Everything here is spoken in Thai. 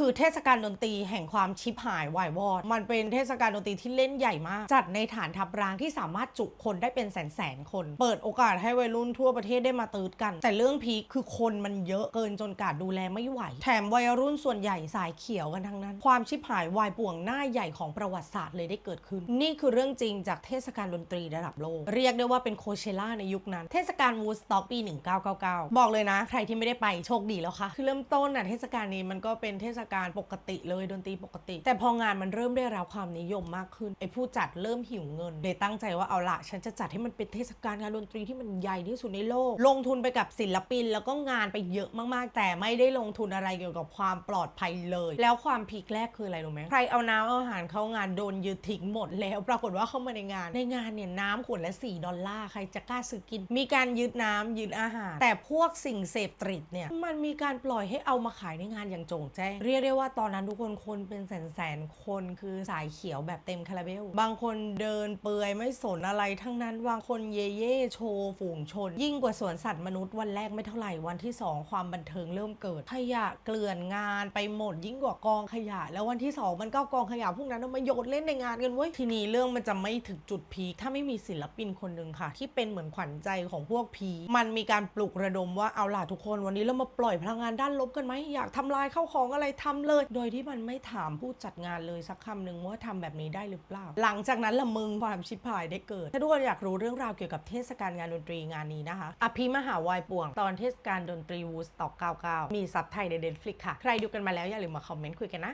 คือเทศกาลดนตรีแห่งความชิบหายวายวอด มันเป็นเทศกาลดนตรีที่เล่นใหญ่มาก จัดในฐานทัพร้างที่สามารถจุคนได้เป็นแสนแสนคน เปิดโอกาสให้วัยรุ่นทั่วประเทศได้มาตืดกัน แต่เรื่องพีคคือคนมันเยอะเกินจนกาดดูแลไม่ไหว แถมวัยรุ่นส่วนใหญ่สายเขียวกันทั้งนั้น ความชิบหายวายป่วงหน้าใหญ่ของประวัติศาสตร์เลยได้เกิดขึ้น นี่คือเรื่องจริงจากเทศกาลดนตรีระดับโลก เรียกได้ว่าเป็นโคเชล่าในยุคนั้น เทศกาลวูดสต็อกปี 1999 บอกเลยนะ ใครที่ไม่ได้ไปโชคดีแล้วค่ะ คือเริ่มต้นน่ะเทศกาลนี้มันก็เป็นเทศกาลปกติเลยดนตรีปกติ แต่พองานมันเริ่มได้รับความนิยมมากขึ้นไอ้ผู้จัดเริ่มหิวเงินเลยตั้งใจว่าเอาละฉันจะจัดให้มันเป็นเทศกาลงานดนตรีที่มันใหญ่ที่สุดในโลก ลงทุนไปกับศิลปิน แล้วก็งานไปเยอะมากๆ แต่ไม่ได้ลงทุนอะไรเกี่ยวกับความปลอดภัยเลย แล้วความพีคแรกคืออะไรรู้ไหมใครเอาน้ำเอาอาหารเข้างานโดนยึดทิ้งหมดแล้ว ปรากฏว่าเข้ามาในงานในงานเนี่ยน้ำขวดละ4ดอลลาร์ใครจะกล้าซื้อกิน มีการยึดน้ำยึดอาหาร แต่พวกสิ่งเสพติดเนี่ยมันมีการปล่อยให้เอามาขายในงานอย่างโจงแจ้งเรียยกได้ว่าตอนนั้นทุกคนคนเป็นแสนแสนคนคือสายเขียวแบบเต็มคาราเบล บางคนเดินเปลือยไม่สนอะไรทั้งนั้น บางคนเย่เย่โชว์ฝูงชน ยิ่งกว่าสวนสัตว์มนุษย์วันแรกไม่เท่าไหร่วันที่ 2 ความบันเทิงเริ่มเกิด ขยะเกลื่อนงานไปหมดยิ่งกว่ากองขยะ แล้ววันที่ 2 มันก็กองขยะพวกนั้นมาโยนเล่นในงานกันเว้ยทีนี้เรื่องมันจะไม่ถึงจุดพีคถ้าไม่มีศิลปินคนหนึ่งค่ะ ที่เป็นเหมือนขวัญใจของพวกพีมันมีการปลุกระดมว่าเอาล่ะทุกคนวันนี้เรามาปล่อยพลังงานด้านลบกันไหมอยากทำลายเข้าของอะไรทำเลย โดยที่มันไม่ถามผู้จัดงานเลยสักคำหนึ่งว่าทำแบบนี้ได้หรือเปล่า หลังจากนั้นละมึงความชิบหายได้เกิด ถ้าทุกคนอยากรู้เรื่องราวเกี่ยวกับเทศกาลงานดนตรีงานนี้นะคะ อภิมหาวายป่วง ตอนเทศกาลดนตรีวูสตอก99 มีซับไทยใน Netflix ค่ะ ใครดูกันมาแล้วอย่าลืมมาคอมเมนต์คุยกันนะ